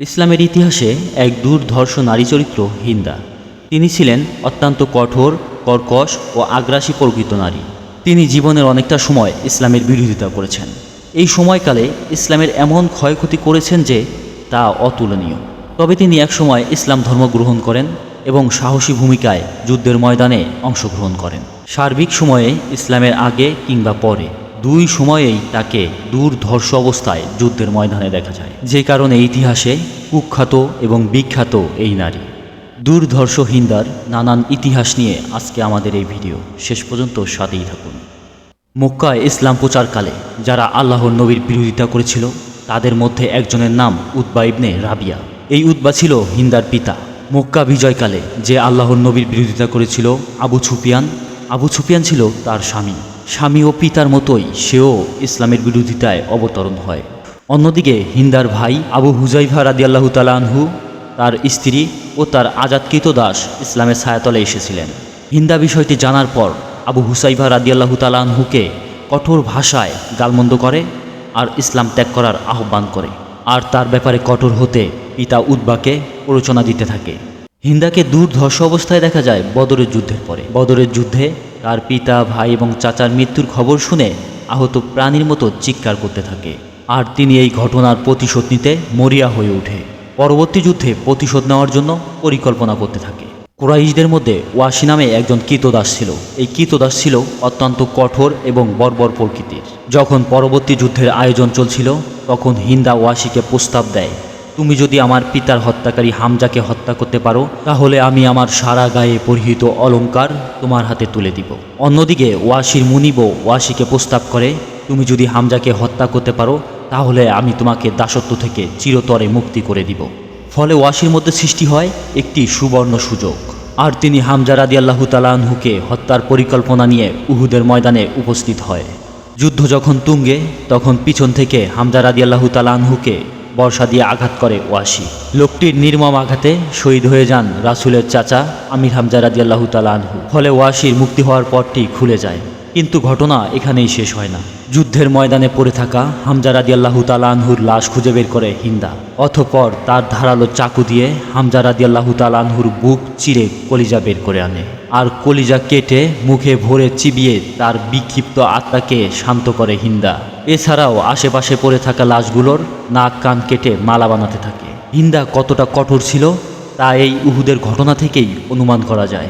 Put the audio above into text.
ইসলামের ইতিহাসে এক দুর্ধর্ষ নারী চরিত্র হিন্দা। তিনি ছিলেন অত্যন্ত কঠোর, কর্কশ ও আগ্রাসী প্রকৃত নারী। তিনি জীবনের অনেকটা সময় ইসলামের বিরোধিতা করেছেন। এই সময়কালে ইসলামের এমন ক্ষয়ক্ষতি করেছেন যে তা অতুলনীয়। তবে তিনি একসময় ইসলাম ধর্ম গ্রহণ করেন এবং সাহসী ভূমিকায় যুদ্ধের ময়দানে অংশগ্রহণ করেন। সার্বিক সময়ে ইসলামের আগে কিংবা পরে দুই সময়েই তাকে দুর্ধর্ষ অবস্থায় যুদ্ধের ময়দানে দেখা যায়। যে কারণে ইতিহাসে কুখ্যাত এবং বিখ্যাত এই নারী। দুর্ধর্ষ হিন্দার নানান ইতিহাস নিয়ে আজকে আমাদের এই ভিডিও। শেষ পর্যন্ত সাথেই থাকুন। মক্কায় ইসলাম প্রচারকালে যারা আল্লাহর নবীর বিরোধিতা করেছিল, তাদের মধ্যে একজনের নাম উদ্বা ইবনে রাবিয়া। এই উদ্বা ছিল হিন্দার পিতা। মক্কা বিজয়কালে যে আল্লাহর নবীর বিরোধিতা করেছিল আবু ছুপিয়ান আবু ছুপিয়ান ছিল তার স্বামী। স্বামী ও পিতার মতোই সেও ইসলামের বিরোধিতায় অবতরণ হয়। অন্যদিকে হিন্দার ভাই আবু হুজাইফা রাদিয়াল্লাহু তালানহু তার স্ত্রী ও তার আজাদকৃত দাস ইসলামের ছায়াতলে এসেছিলেন। হিন্দা বিষয়টি জানার পর আবু হুসাইভা রাদিয়াল্লাহু তালানহুকে কঠোর ভাষায় গালমন্দ করে আর ইসলাম ত্যাগ করার আহ্বান করে। আর তার ব্যাপারে কঠোর হতে পিতা উদ্বাকে প্ররোচনা দিতে থাকে। হিন্দাকে দুর্ধর্ষ অবস্থায় দেখা যায় বদরের যুদ্ধের পরে। বদরের যুদ্ধে তার পিতা, ভাই এবং চাচার মৃত্যুর খবর শুনে আহত প্রাণীর মতো চিৎকার করতে থাকে। আর তিনি এই ঘটনার প্রতিশোধ নিতে মরিয়া হয়ে ওঠে। পরবর্তী যুদ্ধে প্রতিশোধ নেওয়ার জন্য পরিকল্পনা করতে থাকে। কুরাইশদের মধ্যে ওয়াসি নামে একজন কীতদাস ছিল। এই কীতদাস ছিল অত্যন্ত কঠোর এবং বর্বর প্রকৃতির। যখন পরবর্তী যুদ্ধের আয়োজন চলছিল, তখন হিন্দা ওয়াসিকে প্রস্তাব দেয় তুমি যদি আমার পিতার হত্যাকারী হামজাকে হত্যা করতে পারো, তাহলে আমি আমার সারা গায়ে পরিহিত অলংকার তোমার হাতে তুলে দিব। অন্যদিকে ওয়াসির মুনিব ওয়াসিকে প্রস্তাব করে, তুমি যদি হামজাকে হত্যা করতে পারো, তাহলে আমি তোমাকে দাসত্ব থেকে চিরতরে মুক্তি করে দিব। ফলে ওয়াসির মধ্যে সৃষ্টি হয় একটি সুবর্ণ সুযোগ। আর তিনি হামজা রাদি আল্লাহ তালাহুকে হত্যার পরিকল্পনা নিয়ে উহুদের ময়দানে উপস্থিত হয়। যুদ্ধ যখন তুঙ্গে, তখন পিছন থেকে হামজা রাদি আল্লাহ তালাহুকে বর্ষা দিয়ে আঘাত করে ওয়াসি। লোকটির নির্মম আঘাতে শহীদ হয়ে যান রাসুলের চাচা আমির হামজা রাজিয়াল্লাহ তালাহু ফলে ওয়াসির মুক্তি হওয়ার পরটি খুলে যায়। কিন্তু ঘটনা এখানেই শেষ হয় না। যুদ্ধের ময়দানে পড়ে থাকা হামজা রাদি আল্লাহু তালানহুর লাশ খুঁজে বের করে হিন্দা। অথপর তার ধারালো চাকু দিয়ে হামজা রাদি আল্লাহু তালানহুর বুক চিরে কলিজা বের করে আনে। আর কলিজা কেটে মুখে ভরে চিবিয়ে তার বিক্ষিপ্ত আত্মাকে শান্ত করে হিন্দা। এছাড়াও আশেপাশে পড়ে থাকা লাশগুলোর নাক কান কেটে মালা বানাতে থাকে। হিন্দা কতটা কঠোর ছিল, তা এই উহুদের ঘটনা থেকেই অনুমান করা যায়।